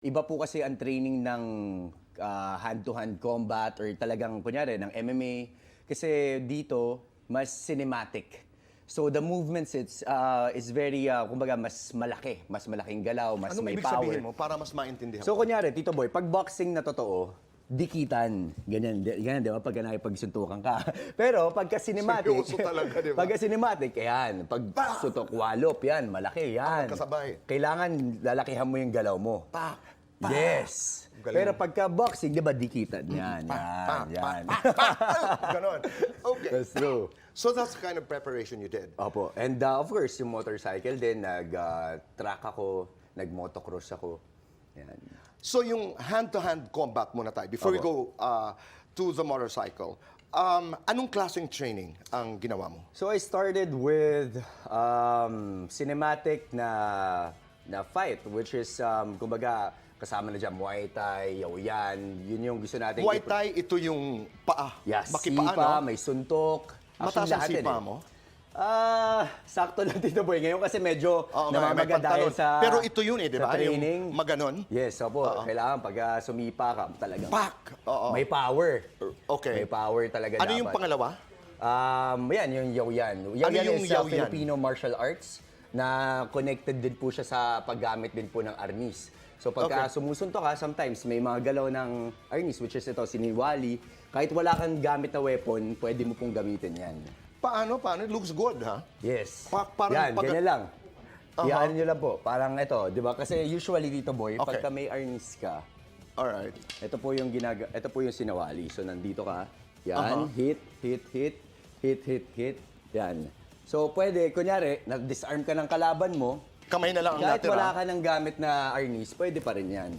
Iba po kasi ang training ng ah, hand-to-hand combat or talagang, kunyari, ng MMA. Kasi dito, mas cinematic. So the movements, it's, ah, is very, ah, kumbaga, mas malaki. Mas malaking galaw, mas Anong may ibig power. sabihin mo para mas maintindihan So ko? kunyari, Tito Boy, pag boxing na totoo, dikitan. Ganyan, di- ganyan, di ba? Pag nakipagsuntukan ka. Pero pagka cinematic, Seryoso talaga, di ba? pagka cinematic, yan. Pag sutok walop, yan, malaki, yan. Ah, kasabay. Kailangan lalakihan mo yung galaw mo. Pa, pa. Yes. Galing. Pero pagka boxing, di ba, dikitan. Yan, Pa, yan, pa, yan. pa, pa, pa. Ganon. Okay. That's true. So that's the kind of preparation you did. Opo. And uh, of course, yung motorcycle din, nag-track ako, nag-motocross ako. Yan. So yung hand-to-hand combat muna tayo before we go uh, to the motorcycle. Um, anong klaseng training ang ginawa mo? So I started with um, cinematic na na fight, which is, um, kumbaga, kasama na dyan, Muay Thai, Yaoyan, yun yung gusto natin. Muay Thai, ito yung paa. Yeah, Makipaa, sipa, no? may suntok. Mataas ang sipa eh. mo? Ah, sakto lang Tito Boy. Ngayon kasi medyo Oo, may- may namamaga dahil sa Pero ito yun eh, di sa ba? Yung training. maganon? Yes, opo. Kailangan pag ah, sumipa ka, talagang Pak! Oo. may power. Okay. May power talaga Ano dapat. yung pangalawa? Um, yan, yung Yaoyan. Yaoyan Ano yung is uh, Yaoyan? Filipino martial arts na connected din po siya sa paggamit din po ng arnis. So pagka Okay. sumusunto ka, sometimes may mga galaw ng arnis, which is ito, siniwali. Kahit wala kang gamit na weapon, pwede mo pong gamitin yan. Paano? Paano? It looks good, ha? Yes. Pa- parang yan, pag- ganyan lang. Aha. Yan nyo lang po. Parang ito, di ba? Kasi usually dito, boy, Okay. pagka may arnis ka, Alright. ito po yung ginaga ito po yung sinawali. So nandito ka. Yan, Aha. hit, hit, hit, hit, hit, hit. Yan. So pwede, kunyari, nag-disarm ka ng kalaban mo, Kamay na lang ang kahit natira. wala ka ng gamit na arnis, pwede pa rin yan.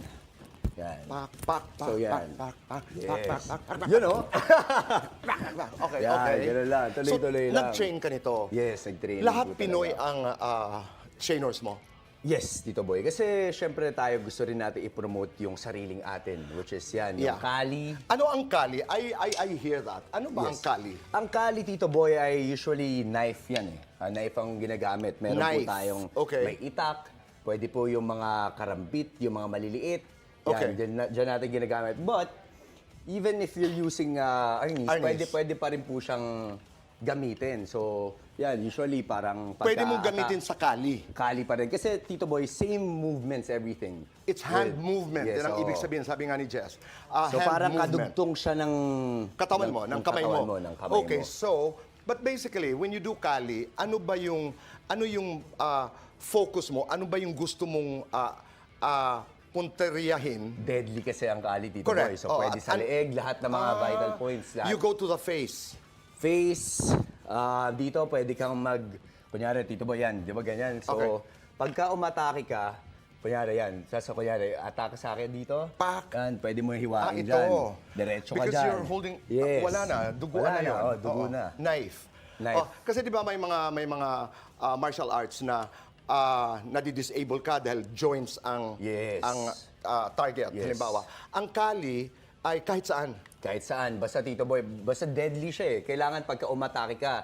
Yan. Pak, pak, pak, So, yan. pak, pak, pak, Yes. pak, pak, pak, pak, pak, Yun oh. pak, pak. Okay, Yan, okay. ganun lang. Tuloy-tuloy so, lang. nag-train ka nito. yes, nag-training Lahat po talaga. Pinoy ang ah, trainers mo. Yes, Tito Boy. Kasi syempre tayo gusto rin natin i-promote yung sariling atin, which is yan, Yeah. yung Kali. Ano ang kali? I, I, I hear that. Ano ba ang Yes. kali? Ang Kali, Tito Boy, ay usually knife yan eh. Ah, knife ang ginagamit. Meron Knife. po tayong Okay. may itak, pwede po yung mga karambit, yung mga maliliit. Yan, Okay. dyan, na- dyan natin ginagamit. But, even if you're using uh, arnis, Arnis. pwede, pwede pa rin po siyang gamitin. So, yan, usually parang pagka... Pwede mong gamitin sa kali. Kali pa rin. Kasi, Tito Boy, same movements, everything. It's hand With- movement. Yes, Yan ang oo. ibig sabihin, sabi nga ni Jess. Ah, So, hand parang movement. kadugtong siya ng... Katawan mo, ng, kamay katawan mo. ng kamay okay, mo. so, but basically, when you do kali, ano ba yung, ano yung ah, focus mo? Ano ba yung gusto mong ah, ah, punteriyahin? Deadly kasi ang kali, Tito Correct. Boy. So, Oo, pwede at- sa an- leeg, lahat ng mga Ah, vital points. Lahat. You go to the face. Face, ah, dito pwede kang mag... Kunyari, Tito Boy, yan. Di ba ganyan? So, Okay. pagka umatake ka, kunyari yan, sa so, kunyari, atake sa akin dito, Pak. yan, pwede mo Ah, hiwain ito. dyan. Diretso ka Because dyan. you're holding, Yes. wala na, dugo Wala na yun. oh, dugo Oo. na. Knife. Knife. Oh, kasi di ba may mga, may mga ah, martial arts na ah, nadi-disable ka dahil joints ang, Yes. ang ah, target. Yes. Halimbawa, ang kali ay kahit saan. Kahit saan. Basta, Tito Boy, basta deadly siya eh. Kailangan pagka umatake ka,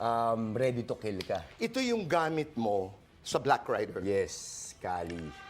um, ready to kill ka. Ito yung gamit mo sa Black Rider. Yes, Kali.